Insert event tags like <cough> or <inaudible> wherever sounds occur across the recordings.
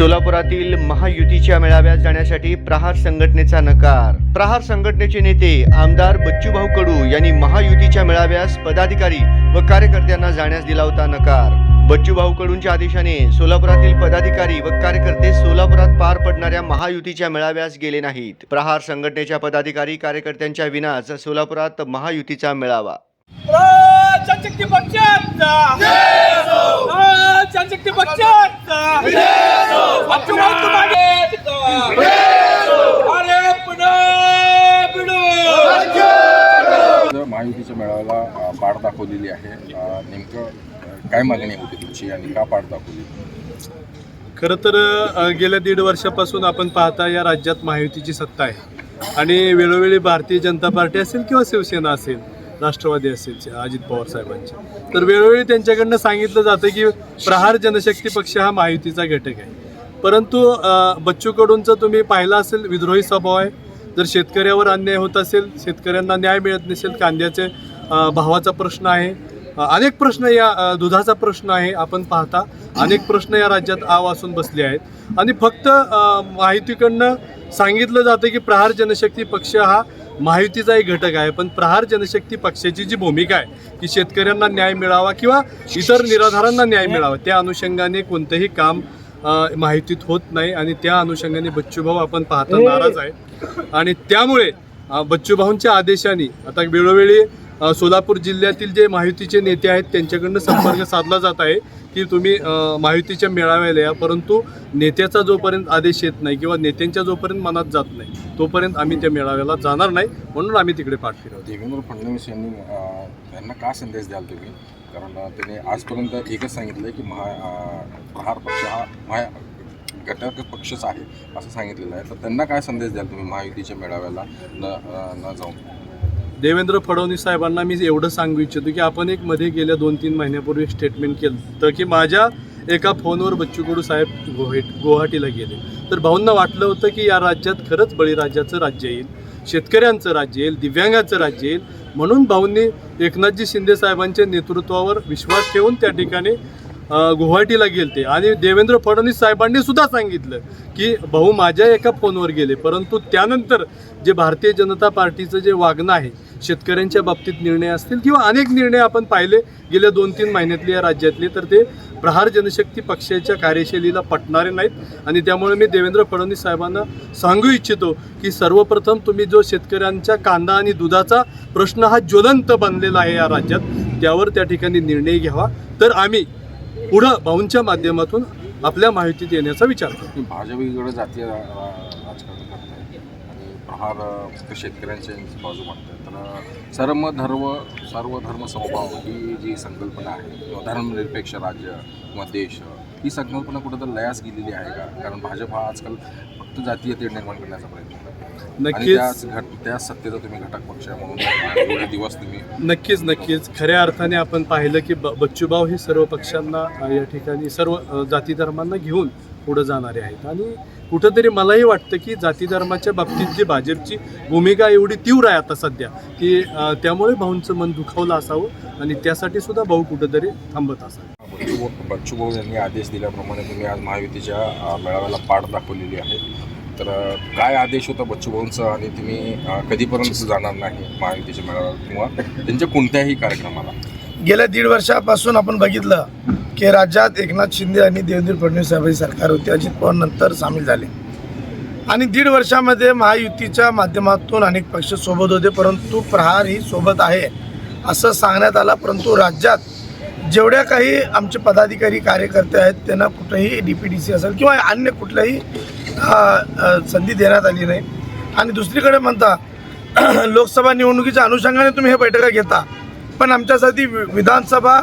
सोलापुरातील महायुतीच्या मेळाव्यात जाण्यासाठी प्रहार संघटनेचा नकार. प्रहार संघटनेचे नेते आमदार बच्चूभाऊ कडू यांनी महायुतीच्या मेळाव्यास पदाधिकारी व कार्यकर्त्यांना जाण्यास दिला होता नकार. बच्चूभाऊ कडूंच्या आदेशाने सोलापुरातील पदाधिकारी व कार्यकर्ते सोलापुरात पार पडणाऱ्या महायुतीच्या मेळाव्यास गेले नाहीत. प्रहार संघटनेच्या पदाधिकारी कार्यकर्त्यांच्या विनाच सोलापुरात महायुतीचा मेळावा जनशक्ती पक्षाचा जनशक्ती पक्षाचा अच्युत मागे अरे पुन्हा बिडू तर महायुतीच्या मेळाव्याला पाठ दाखवलेली आहे. नेमकं काय मागणी होती तुमची आणि का पाठ दाखवली? खरं तर गेल्या दीड वर्षापासून आपण पाहता या राज्यात महायुतीची सत्ता आहे. आणि वेळोवेळी भारतीय जनता पार्टी असेल किंवा शिवसेना असेल राष्ट्रवादी असेल अजित पवार साहेबांचे. तर वेळोवेळी त्यांच्याकडनं सांगितलं जातं की प्रहार जनशक्ती पक्ष हा महायुतीचा घटक आहे. परंतु बच्चूकडूनचं तुम्ही पाहिलं असेल विद्रोही स्वभाव आहे. जर शेतकऱ्यावर अन्याय होत असेल शेतकऱ्यांना न्याय मिळत नसेल कांद्याचे भावाचा प्रश्न आहे. अनेक प्रश्न या दुधाचा प्रश्न आहे आपण पाहता. अनेक प्रश्न या राज्यात आव असून बसले आहेत. आणि फक्त माहितीकडनं सांगितलं जातं की प्रहार जनशक्ती पक्ष हा माहितीचा एक घटक आहे. पण प्रहार जनशक्ती पक्षाची जी भूमिका आहे की शेतकऱ्यांना न्याय मिळावा किंवा इतर निराधारांना न्याय मिळावा त्या अनुषंगाने कोणतंही काम माहितीत होत नाही आणि त्या अनुषंगाने बच्चूभाऊ आपण पाहता नाराज आहे. आणि त्यामुळे बच्चूभाऊंच्या आदेशाने आता वेळोवेळी सोलापूर जिल्ह्यातील जे माहितीचे नेते आहेत त्यांच्याकडनं संपर्क साधला जात आहे की तुम्ही माहितीच्या मेळाव्याला या. परंतु नेत्याचा जोपर्यंत आदेश येत नाही किंवा नेत्यांच्या जोपर्यंत मनात जात नाही तोपर्यंत आम्ही त्या मेळाव्याला जाणार नाही म्हणून आम्ही तिकडे पाठ फिरवतो देवेंद्र फडणवीस यांनी त्यांना का संदेश द्याल तुम्ही? कारण त्याने आजपर्यंत एकच सांगितलं की महा अ, प्रहार पक्ष हा महा घटक पक्षच आहे असं सांगितलेलं आहे. तर त्यांना काय संदेश द्याल तुम्ही महायुतीच्या मेळाव्याला? न न जाऊन. देवेंद्र फडणवीस साहेबांना मी एवढं सांगू इच्छितो की आपण एक मध्ये गेल्या दोन तीन महिन्यापूर्वी स्टेटमेंट केलं तर की माझ्या एका फोनवर बच्चू कडू साहेब गुवाहाट गुवाहाटीला गेले. तर भाऊंना वाटलं होतं की या राज्यात खरंच बळीराज्याचं राज्य येईल. शेतकऱ्यांचं राज्य येईल दिव्यांगाचं राज्य येईल. म्हणून भाऊंनी एकनाथजी शिंदे साहेबांच्या नेतृत्वावर विश्वास ठेवून त्या ठिकाणी गुवाहाटीला गेलते. आणि देवेंद्र फडणवीस साहेबांनी सुद्धा सांगितलं की भाऊ माझ्या एका फोनवर गेले. परंतु त्यानंतर जे भारतीय जनता पार्टीचं जे वागणं आहे शेतकऱ्यांच्या बाबतीत निर्णय असतील किंवा अनेक निर्णय आपण पाहिले गेल्या दोन तीन महिन्यातले या राज्यातले तर ते प्रहार जनशक्ती पक्षाच्या कार्यशैलीला पटणारे नाहीत. आणि त्यामुळे मी देवेंद्र फडणवीस साहेबांना सांगू इच्छितो की सर्वप्रथम तुम्ही जो शेतकऱ्यांच्या कांदा आणि दुधाचा प्रश्न हा ज्वलंत बनलेला आहे या राज्यात त्यावर त्या ठिकाणी निर्णय घ्यावा. तर आम्ही पुढं भाऊंच्या माध्यमातून आपल्या माहिती देण्याचा विचार करतो. की भाजप इकडे जातीय राजकारण करताय. आणि प्रहार फक्त शेतकऱ्यांच्या बाजू म्हणतात तर सर्वधर्म सर्व धर्म सर्व धर्म समभाव ही जी संकल्पना आहे किंवा धर्मनिरपेक्ष राज्य किंवा देश ही संकल्पना कुठंतरी लयास गेलेली आहे का? कारण भाजप हा आजकाल फक्त जातीय तेढ निर्माण करण्याचा प्रयत्न नक्कीच. सत्तेचा तुम्ही घटक पक्ष म्हणून दिवस तुम्ही नक्कीच नक्कीच. खऱ्या अर्थाने आपण पाहिलं की ब बच्चूभाऊ हे सर्व पक्षांना या ठिकाणी सर्व जाती धर्मांना घेऊन पुढे जाणारे आहेत. आणि कुठंतरी मलाही वाटतं की जाती धर्माच्या बाबतीत जी भाजपची भूमिका एवढी तीव्र आहे आता सध्या की त्यामुळे भाऊंचं मन दुखावलं असावं आणि त्यासाठी सुद्धा भाऊ कुठंतरी थांबत असावं. बच्चू बच्चू भाऊ यांनी आदेश दिल्याप्रमाणे तुम्ही आज महायुतीच्या मेळाव्याला पाठ दाखवलेली आहे. तर काय आदेश होता बच्चू भाऊंचा आणि तुम्ही कधीपर्यंत जाणार नाही महायुतीच्या मेळाव्याला किंवा त्यांच्या कोणत्याही कार्यक्रमाला? गेल्या दीड वर्षापासून आपण बघितलं की राज्यात एकनाथ शिंदे आणि देवेंद्र फडणवीस साहेबांची सरकार होती. अजित पवार नंतर सामील झाले. आणि दीड वर्षामध्ये महायुतीच्या माध्यमातून अनेक पक्ष सोबत होते परंतु प्रहार ही सोबत आहे असं सांगण्यात आलं परंतु राज्यात जेवढ्या काही आमचे पदाधिकारी कार्यकर्ते आहेत त्यांना कुठंही डी पी डी सी असेल किंवा अन्य कुठल्याही संधी देण्यात आली नाही. आणि दुसरीकडे म्हणता <clears throat> लोकसभा निवडणुकीच्या अनुषंगाने तुम्ही हे बैठका घेता. पण आमच्यासाठी वि- विधानसभा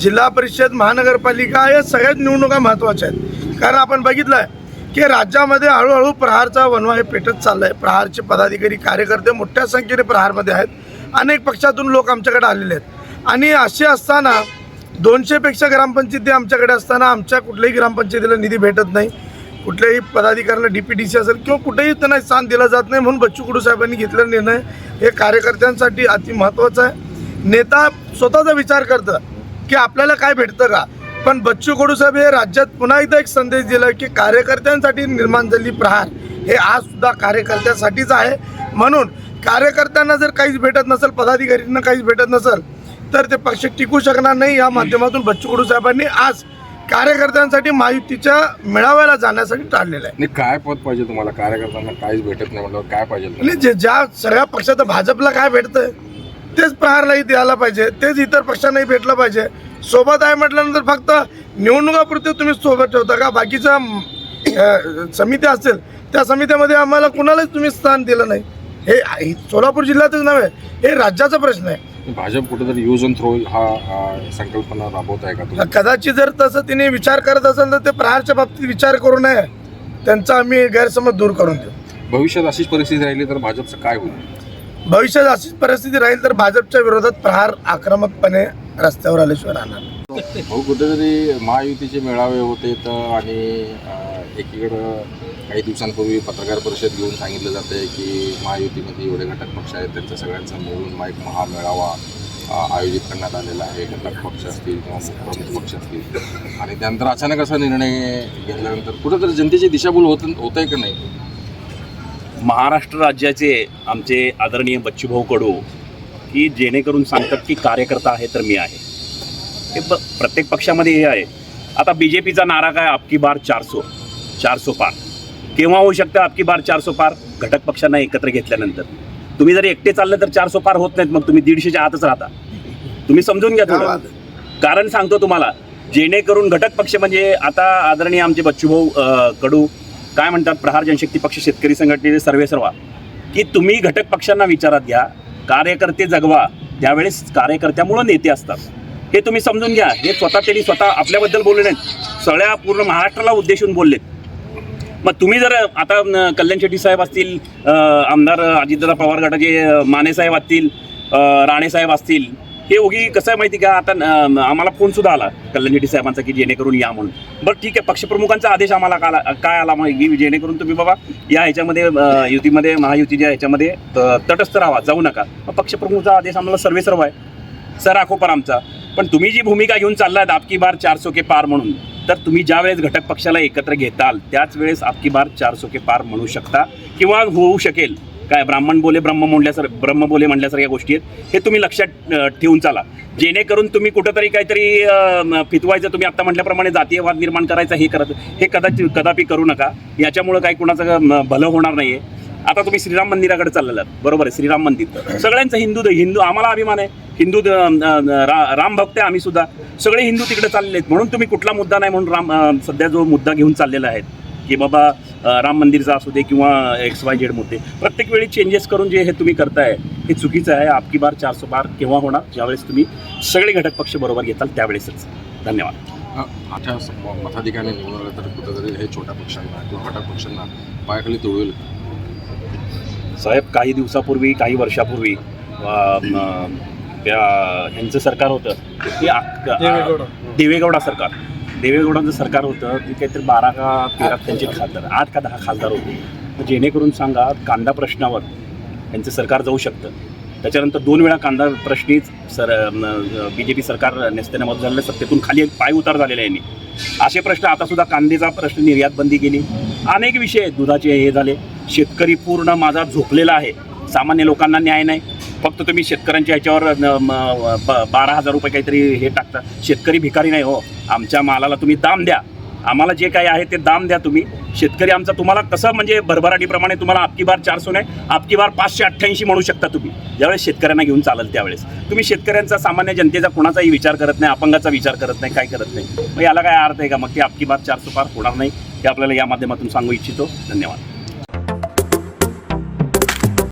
जिल्हा परिषद महानगरपालिका या सगळ्याच निवडणुका महत्त्वाच्या आहेत. कारण आपण बघितलं आहे की राज्यामध्ये हळूहळू प्रहारचा वनवा हे पेटत चाललं आहे प्रहारचे पदाधिकारी कार्यकर्ते मोठ्या संख्येने प्रहारमध्ये आहेत. अनेक पक्षातून लोक आमच्याकडे आलेले आहेत. आणि असे असताना दोनशेपेक्षा ग्रामपंचायती आमच्याकडे असताना आमच्या कुठल्याही ग्रामपंचायतीला निधी भेटत नाही. कुठल्याही पदाधिकाऱ्याला डी पी डी सी असेल किंवा कुठेही त्यांना स्थान दिलं जात नाही म्हणून बच्चू कुडू साहेबांनी घेतलेला निर्णय हे कार्यकर्त्यांसाठी अति महत्त्वाचं आहे. नेता स्वतःचा विचार करतं की आपल्याला काय भेटतं का? पण बच्चू कडू साहेब हे राज्यात पुन्हा एकदा एक संदेश दिला की कार्यकर्त्यांसाठी निर्माण झालेली प्रहार हे आज सुद्धा कार्यकर्त्यांसाठीच आहे. म्हणून कार्यकर्त्यांना जर काहीच भेटत नसेल पदाधिकाऱ्यांना काहीच भेटत नसेल तर ते पक्ष टिकू शकणार नाही. या माध्यमातून बच्चू कडू साहेबांनी आज कार्यकर्त्यांसाठी महायुतीच्या मेळाव्याला जाण्यासाठी टाळलेलं आहे. काय पद पाहिजे तुम्हाला? कार्यकर्त्यांना काहीच भेटत नाही म्हटल्यावर काय पाहिजे? जे ज्या सगळ्या पक्षात भाजपला काय भेटतंय तेच प्रहारलाही द्यायला पाहिजे. तेच इतर पक्षांनाही भेटलं पाहिजे. सोबत आहे म्हटल्यानंतर फक्त निवडणुकापुरते तुम्ही सोबत ठेवता का? बाकीच्या समित्या असतील त्या समित्यामध्ये आम्हाला कुणालाच तुम्ही स्थान दिलं नाही. हे हे सोलापूर जिल्ह्यातच नव्हे हे राज्याचा प्रश्न आहे. भाजप कुठेतरी यूज अँड थ्रो हा संकल्पना राबवत आहे का तुम्ही? कदाचित जर तसं तिने विचार करत असेल तर ते प्रहारच्या बाबतीत विचार करू नये. त्यांचा आम्ही गैरसमज दूर करून देऊ. भविष्यात अशीच परिस्थिती राहिली तर भाजपचं काय होईल? भविष्यात अशीच परिस्थिती राहील तर भाजपच्या विरोधात प्रहार आक्रमकपणे रस्त्यावर आल्याशिवाय राहणार भाऊ कुठेतरी महायुतीचे मेळावे होते तर आणि एकीकडं काही दिवसांपूर्वी पत्रकार परिषद घेऊन सांगितलं जाते की महायुतीमध्ये एवढे घटक पक्ष आहेत त्यांच्या सगळ्यांचा मिळून मा- एक महामेळावा आयोजित करण्यात आलेला आहे. घटक पक्ष असतील किंवा प्रमुख पक्ष असतील. आणि त्यानंतर अचानक असा निर्णय घेतल्यानंतर कुठंतरी जनतेची दिशाभूल होत होत आहे का नाही? महाराष्ट्र राज्याचे आमचे आदरणीय बच्चूभाऊ कडू की जेणेकरून सांगतात की कार्यकर्ता आहे तर मी आहे. हे प प्रत्येक पक्षामध्ये हे आहे. आता बी जे पीचा नारा काय? आपकी बार चारसो. चारसो पार केव्हा होऊ शकतं आपकी बार चारसो पार घटक पक्षांना एकत्र घेतल्यानंतर. तुम्ही जर एकटे चाललं तर चारसो पार होत नाहीत मग तुम्ही दीडशेच्या आतच राहता. तुम्ही समजून घ्या थोडं. कारण सांगतो तुम्हाला जेणेकरून घटक पक्ष म्हणजे आता आदरणीय आमचे बच्चूभाऊ कडू काय म्हणतात प्रहार जनशक्ती पक्ष शेतकरी संघटनेचे सर्वे सर्वा की तुम्ही घटक पक्षांना विचारात घ्या कार्यकर्ते जगवा त्यावेळेस कार्यकर्त्यामुळं नेते असतात. हे तुम्ही समजून घ्या. हे स्वतः त्यांनी स्वतः आपल्याबद्दल बोलले नाहीत. सगळ्या पूर्ण महाराष्ट्राला उद्देशून बोललेत. मग तुम्ही जर आता कल्याण शेट्टी साहेब असतील आमदार अजितदादा पवार गटाचे माने साहेब असतील राणे साहेब असतील हे उगी कसं आहे माहिती का? आता आम्हाला फोन सुद्धा आला कल्याण शेट्टी साहेबांचा की जेणेकरून या म्हणून. बरं ठीक आहे पक्षप्रमुखांचा आदेश आम्हाला काला काय आला मग? की जेणेकरून तुम्ही बाबा या ह्याच्यामध्ये युतीमध्ये महायुतीच्या ह्याच्यामध्ये तटस्थ राहा जाऊ नका. मग आदेश आम्हाला सर्वे सर्व आहे. सर आखोपर आमचा. पण तुम्ही जी भूमिका घेऊन चाललात आपकी बार चारसो के पार म्हणून तर तुम्ही ज्या वेळेस घटक पक्षाला एकत्र घेताल त्याच वेळेस आपकी बार चार सोके पार म्हणू शकता. किंवा होऊ शकेल. काय ब्राह्मण बोले ब्रह्म म्हणल्यासार ब्रह्म बोले म्हणल्यासारख्या गोष्टी आहेत. हे तुम्ही लक्षात ठेवून चाला. जेणेकरून तुम्ही कुठंतरी काहीतरी फितवायचं. तुम्ही आत्ता म्हटल्याप्रमाणे जातीयवाद निर्माण करायचा हे करत हे कदाचित कदापि करू नका. याच्यामुळं काही कुणाचं भलं होणार नाही आहे आता तुम्ही श्रीराम मंदिराकडे चाललेला बरोबर आहे श्रीराम मंदिर. सगळ्यांचं हिंदू हिंदू आम्हाला अभिमान आहे. हिंदू द- रा- राम भक्त आहे आम्ही सुद्धा. सगळे हिंदू तिकडे चाललेले आहेत. म्हणून तुम्ही कुठला मुद्दा नाही म्हणून राम सध्या जो मुद्दा घेऊन चाललेला आहे की बाबा राम मंदिरचा असू दे किंवा एक्स वाय झेड मुद्दे प्रत्येक वेळी चेंजेस करून जे हे तुम्ही करताय हे चुकीचं आहे. आपकी बार चारशे बार केव्हा होणार? ज्यावेळेस तुम्ही सगळे घटक पक्ष बरोबर घेताल त्यावेळेसच. धन्यवाद. अ, निवडलं तर कुठंतरी हे छोट्या पक्षांना किंवा घटक पक्षांना पायाखाली तुळवेल साहेब काही दिवसापूर्वी काही वर्षापूर्वी त्या ह्यांचं सरकार होतं. ते देवेगौडा. सरकार. देवेगौडाचं सरकार होतं ते काहीतरी बारा का तेरा त्यांचे खासदार आठ का दहा खासदार होते. जेणेकरून सांगा कांदा प्रश्नावर यांचं सरकार जाऊ शकतं. त्याच्यानंतर दोन वेळा कांदा प्रश्नीच सर बी जे पी सरकार नेस्तेनामत झालेलं सत्तेतून खाली एक पाय उतार झालेला आहे यांनी. असे प्रश्न आता सुद्धा कांद्याचा प्रश्न निर्यात बंदी केली. अनेक विषय आहेत दुधाचे हे झाले. शेतकरी पूर्ण माझा झोपलेला आहे. सामान्य लोकांना न्याय नाही. फक्त तुम्ही शेतकऱ्यांच्या ह्याच्यावर न- ब- बारा हजार रुपये काहीतरी हे टाकता. शेतकरी भिकारी नाही हो. आमच्या मालाला तुम्ही दाम द्या. आम्हाला जे काही आहे ते दाम द्या तुम्ही. शेतकरी आमचा तुम्हाला कसं म्हणजे भरभराटीप्रमाणे तुम्हाला आपकी बार चारशे नाही आपकी बार पाचशे अठ्ठ्याऐंशी म्हणू शकता तुम्ही. ज्यावेळेस शेतकऱ्यांना घेऊन चालेल त्यावेळेस. तुम्ही शेतकऱ्यांचा सामान्य जनतेचा कुणाचाही विचार करत नाही अपंगाचा विचार करत नाही काय करत नाही. मग याला काय अर्थ आहे का? मग ते आपकी बार चारशे पार होणार नाही हे आपल्याला या माध्यमातून सांगू इच्छितो. धन्यवाद.